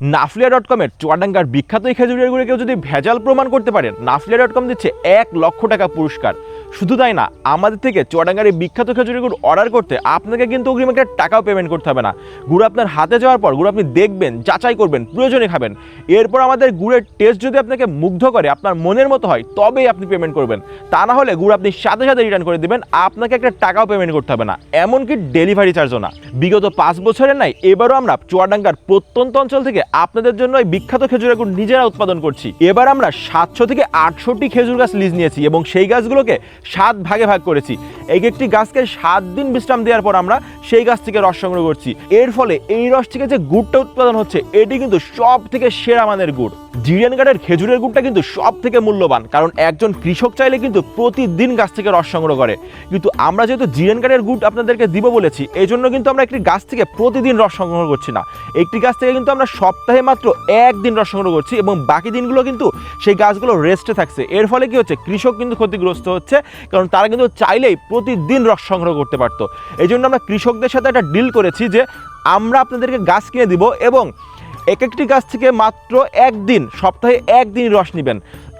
নাফলিয়া dot কমের চুয়াডাঙ্গার বিখ্যাত এই খেজুরের গুঁড়ে যদি ভেজাল প্রমাণ করতে পারেন নাফলিয়া ডট কম দিচ্ছে এক লক্ষ টাকা পুরস্কার। শুধু তাই না, আমাদের থেকে চুয়াডাঙ্গার বিখ্যাত খেজুরের গুড় অর্ডার করতে আপনাকে কিন্তু অগ্রিম একটা টাকাও পেমেন্ট করতে হবে না। গুড় আপনার হাতে যাওয়ার পর, গুড় আপনি দেখবেন, যাচাই করবেন, প্রয়োজনে খাবেন। এরপর আমাদের গুড়ের টেস্ট যদি আপনাকে মুগ্ধ করে, আপনার মনের মতো হয়, তবেই আপনি পেমেন্ট করবেন। তা না হলে গুড় আপনি সাথে সাথে রিটার্ন করে দেবেন, আপনাকে একটা টাকাও পেমেন্ট করতে হবে না। এমনকি ডেলিভারি চার্জও না। বিগত পাঁচ বছরের নাই এবারও আমরা চুয়াডাঙ্গার প্রত্যন্ত অঞ্চল থেকে আপনাদের জন্য বিখ্যাত খেজুরের গুড় নিজেরা উৎপাদন করছি। এবার আমরা সাতশো থেকে আটশোটি খেজুর গাছ লিজ নিয়েছি এবং সেই গাছগুলোকে সাত ভাগে ভাগ করেছি। এক একটি গাছকে সাত দিন বিশ্রাম দেওয়ার পর আমরা সেই গাছ থেকে রস সংগ্রহ করছি। এর ফলে এই রস থেকে যে গুড়টা উৎপাদন হচ্ছে, এটি কিন্তু সব থেকে সেরা মানের গুড়। জিরিয়ান গার্ডের খেজুরের গুড়টা কিন্তু সব থেকে মূল্যবান, কারণ একজন কৃষক চাইলে কিন্তু প্রতিদিন গাছ থেকে রস সংগ্রহ করে। কিন্তু আমরা যেহেতু জিরিয়ান গার্ডের গুড় আপনাদেরকে দিব বলেছি এই জন্য কিন্তু আমরা একটি গাছ থেকে প্রতিদিন রস সংগ্রহ করছি না। একটি গাছ থেকে কিন্তু আমরা সপ্তাহে মাত্র একদিন রস সংগ্রহ করছি এবং বাকি দিনগুলো কিন্তু সেই গাছগুলো রেস্টে থাকছে। এর ফলে কি হচ্ছে, কৃষক কিন্তু ক্ষতিগ্রস্ত হচ্ছে, কারণ তারা কিন্তু চাইলেই প্রতিদিন রস সংগ্রহ করতে পারতো। এই জন্য আমরা কৃষকদের সাথে একটা ডিল করেছি যে আমরা আপনাদেরকে গাছ কিনে দিব এবং এক একটি গাছ থেকে মাত্র একদিন, সপ্তাহে একদিন রস নেবেন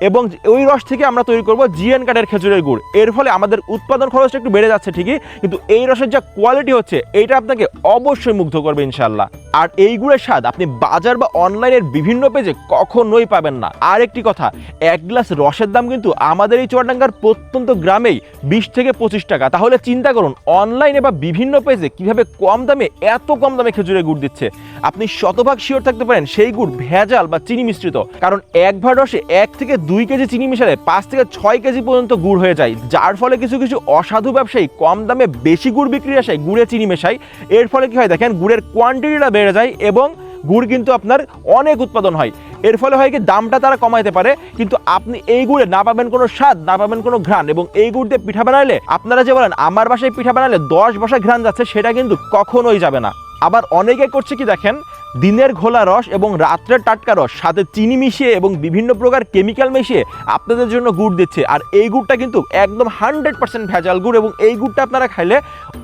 এবং ওই রস থেকে আমরা তৈরি করব জিএন কাঠের খেজুরের গুড়। এর ফলে আমাদের উৎপাদন খরচটা একটু বেড়ে যাচ্ছে ঠিকই, কিন্তু এই রসের যা কোয়ালিটি হচ্ছে, এইটা আপনাকে অবশ্যই মুগ্ধ করবে ইনশাল্লাহ আর এই গুড়ের স্বাদ আপনি বাজার বা অনলাইনের বিভিন্ন পেজে কখনোই পাবেন না। আর একটি কথা, এক গ্লাস রসের দাম কিন্তু আমাদের এই চুয়াডাঙ্গার প্রত্যন্ত গ্রামেই বিশ থেকে পঁচিশ টাকা। তাহলে চিন্তা করুন, অনলাইনে বা বিভিন্ন পেজে কীভাবে কম দামে, এত কম দামে খেজুরের গুড় দিচ্ছে। আপনি শতভাগ শিওর থাকতে পারেন সেই গুড় ভেজাল বা চিনি মিশ্রিত। কারণ এক ভার রসে এক থেকে দুই কেজি চিনি মিশালে পাঁচ থেকে ছয় কেজি পর্যন্ত গুড় হয়ে যায়, যার ফলে কিছু কিছু অসাধু ব্যবসায়ী কম দামে বেশি গুড় বিক্রি আসায় গুড়ে চিনি মেশায়। এর ফলে কি হয় দেখেন, গুড়ের কোয়ান্টিটিটা বেড়ে যায় এবং গুড় কিন্তু আপনার অনেক উৎপাদন হয়। এর ফলে হয় কি, দামটা তারা কমাইতে পারে, কিন্তু আপনি এই গুড়ে না পাবেন কোনো স্বাদ, না পাবেন কোনো ঘ্রাণ এবং এই গুড় দিয়ে পিঠা বানালে আপনারা যে বলেন, আমার বাসায় পিঠা বানালে দশ বসা ঘ্রাণ যাচ্ছে, সেটা কিন্তু কখনোই যাবে না। আবার অনেকে করছে কি দেখেন, দিনের ঘোলা রস এবং রাত্রের টাটকা রস, সাথে চিনি মিশিয়ে এবং বিভিন্ন প্রকার কেমিক্যাল মিশিয়ে আপনাদের জন্য গুড় দিচ্ছে। আর এই গুড়টা কিন্তু একদম হান্ড্রেড পার্সেন্ট ভেজাল গুড় এবং এই গুড়টা আপনারা খাইলে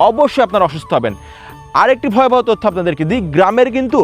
অবশ্যই আপনারা অসুস্থ হবেন। আরেকটি ভয়াবহ তথ্য আপনাদেরকে দিই, গ্রামের কিন্তু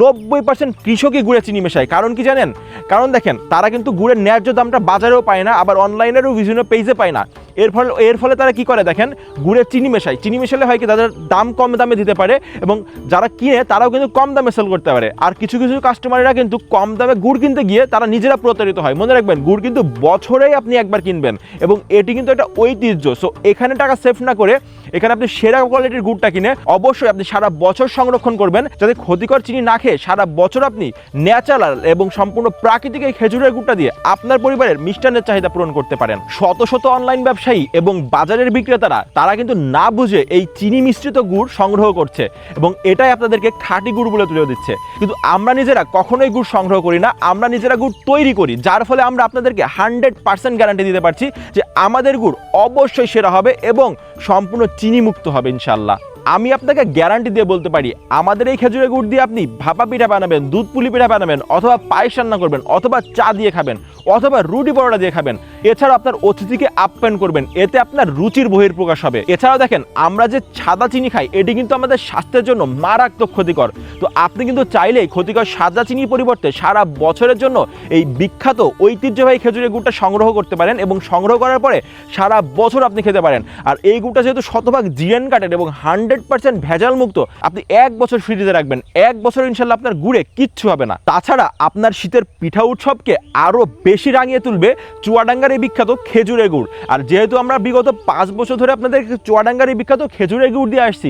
নব্বই পার্সেন্ট কৃষকই গুড়ে চিনি মেশায়। কারণ কি জানেন? কারণ দেখেন, তারা কিন্তু গুড়ের ন্যায্য দামটা বাজারেও পায় না, আবার অনলাইনেরও বিভিন্ন পেজে পায় না। এর ফলে এর ফলে তারা কি করে দেখেন? গুড়ের চিনি মেশায়। চিনি মেশালে হয় কি? তাদের দাম কম দামে দিতে পারে এবং যারা কিনে, তারাও কিন্তু কম দামে সেল করতে পারে। আর কিছু কিছু কাস্টমাররা কিন্তু কম দামে গুড় কিনতে গিয়ে তারা নিজেরা প্রতারিত হয়। মনে রাখবেন, গুড় কিন্তু বছরেই আপনি একবার কিনবেন এবং এটি কিন্তু একটা ঐতিহ্য। সো এখানে টাকা সেভ না করে এখানে আপনি সেরা কোয়ালিটির গুড়টা কিনে অবশ্যই আপনি সারা বছর সংরক্ষণ করবেন যাতে ক্ষতিকর চিনি না খেয়ে সারা বছর আপনি ন্যাচারাল এবং সম্পূর্ণ প্রাকৃতিক এই খেজুরের গুড়টা দিয়ে আপনার পরিবারের মিষ্টান্নের চাহিদা পূরণ করতে পারেন। শত শত অনলাইন ব্যবসায়ী এবং বাজারের বিক্রেতারা, তারা কিন্তু না বুঝে এই চিনি মিশ্রিত গুড় সংগ্রহ করছে এবং এটাই আপনাদেরকে খাঁটি গুড় বলে তুলে দিচ্ছে। কিন্তু আমরা নিজেরা কখনোই গুড় সংগ্রহ করি না, আমরা নিজেরা গুড় তৈরি করি, যার ফলে আমরা আপনাদেরকে হান্ড্রেড পার্সেন্ট গ্যারান্টি দিতে পারছি যে আমাদের গুড় অবশ্যই সেরা হবে এবং সম্পূর্ণ চিনি মুক্ত হবে ইনশাল্লাহ আমি আপনাকে গ্যারান্টি দিয়ে বলতে পারি, আমাদের এই খেজুরের গুড় দিয়ে আপনি ভাপা পিঠা বানাবেন, দুধ পুলি পিঠা বানাবেন, অথবা পায়েস রান্না করবেন, অথবা চা দিয়ে খাবেন, অথবা রুটি পরোটা দিয়ে খাবেন এছাড়াও আপনার অতিথিকে আপ্যায়ন করবেন, এতে আপনার রুচির বহির প্রকাশ হবে। এছাড়াও দেখেন, আমরা যে সাদা চিনি খাই, এটি কিন্তু আমাদের স্বাস্থ্যের জন্য মারাত্মক ক্ষতিকর। তো আপনি কিন্তু চাইলেই ক্ষতিকর সাদা চিনির পরিবর্তে সারা বছরের জন্য এই বিখ্যাত ঐতিহ্যবাহী খেজুরের গুড়টা সংগ্রহ করতে পারেন এবং সংগ্রহ করার পরে সারা বছর আপনি খেতে পারেন। আর এই গুড়টা যেহেতু শতভাগ জিএন কাটেন এবং হান্ড্রেড পার্সেন্ট ভেজাল মুক্ত আপনি এক বছর ফ্রিজে রাখবেন। এক বছর ইনশাল্লাহ আপনার গুড়ে কিচ্ছু হবে না। তাছাড়া আপনার শীতের পিঠা উৎসবকে আরও বেশি রাঙিয়ে তুলবে চুয়াডাঙ্গার এই বিখ্যাত খেজুরের গুড়। আর যেহেতু আমরা বিগত পাঁচ বছর ধরে আপনাদের চুয়াডাঙ্গার বিখ্যাত খেজুরের গুড় দিয়ে আসছি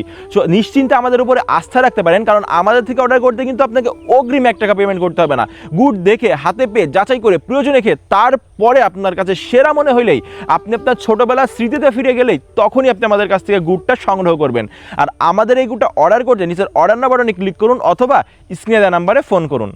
নিশ্চিন্তে আমাদের উপরে আস্থা রাখতে পারেন, কারণ আমাদের থেকে অর্ডার করতে কিন্তু আপনাকে অগ্রিম এক টাকা পেমেন্ট করতে হবে না। গুড় দেখে, হাতে পেয়ে, যাচাই করে, প্রয়োজনে খেয়ে, তারপরে আপনার কাছে সেরা মনে হইলেই, আপনি আপনার ছোটবেলার স্মৃতিতে ফিরে গেলেই, তখনই আপনি আমাদের কাছ থেকে গুড়টা সংগ্রহ করবেন। আর আমাদের এই গুড়টা অর্ডার করতে, নিচের অর্ডার না বাটনে ক্লিক করুন, অথবা স্ক্রিনে দেওয়া নাম্বারে ফোন করুন।